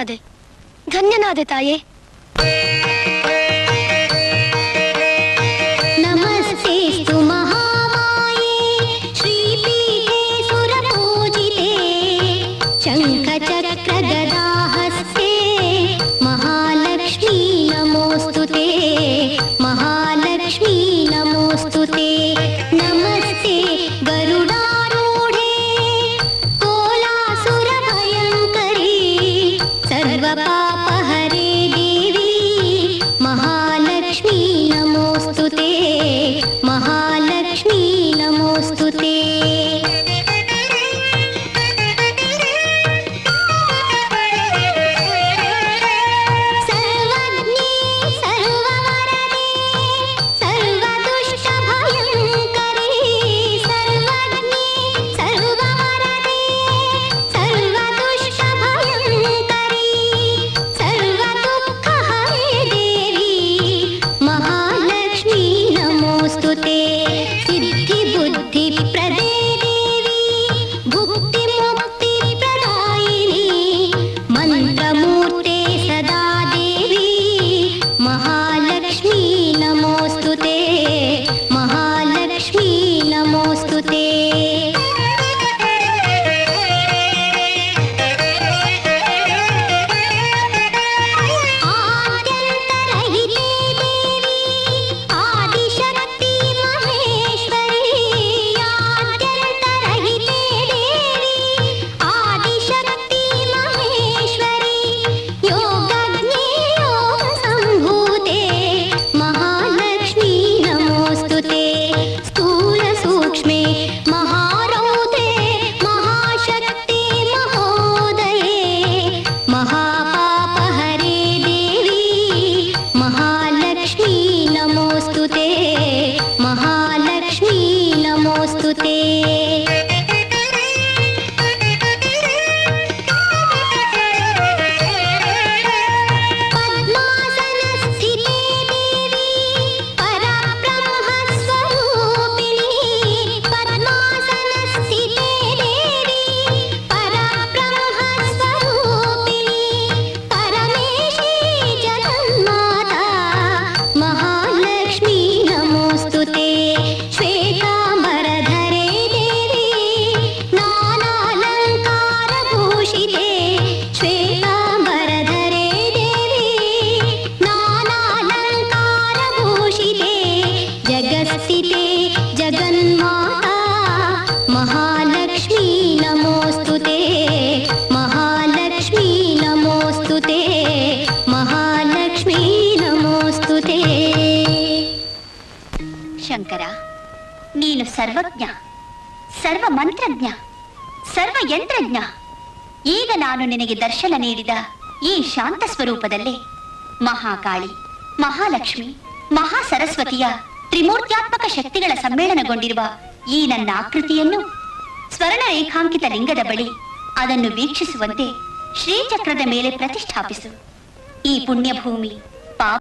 ಧನ್ಯನಾದೆ ಧನ್ಯನಾದೆ ತಾಯೇ स्तुते स्तुते ಮಹಾಲಕ್ಷ್ಮೀ ನಮೋಸ್ತು ಶಂಕರ, ನೀನು ಸರ್ವಜ್ಞ, ಸರ್ವ ಮಂತ್ರಜ್ಞ, ಸರ್ವ ಯಂತ್ರಜ್ಞ. ಈಗ ನಾನು ನಿನಗೆ ದರ್ಶನ ನೀಡಿದ ಈ ಶಾಂತ ಸ್ವರೂಪದಲ್ಲೇ ಮಹಾಕಾಳಿ, ಮಹಾಲಕ್ಷ್ಮಿ ಮಹಾ ಸರಸ್ವತಿಯ ತ್ರಿಮೂರ್ತ್ಯಾತ್ಮಕ ಶಕ್ತಿಗಳ ಸಮ್ಮೇಳನಗೊಂಡಿರುವ ಈ ನನ್ನ ಆಕೃತಿಯನ್ನು ಸ್ವರ್ಣ ರೇಖಾಂಕಿತ ಲಿಂಗದ ಬಳಿ ಅದನ್ನು ವೀಕ್ಷಿಸುವಂತೆ ಶ್ರೀಚಕ್ರದ ಮೇಲೆ ಪ್ರತಿಷ್ಠಾಪಿಸು. ఈ పుణ్యభూమి. పా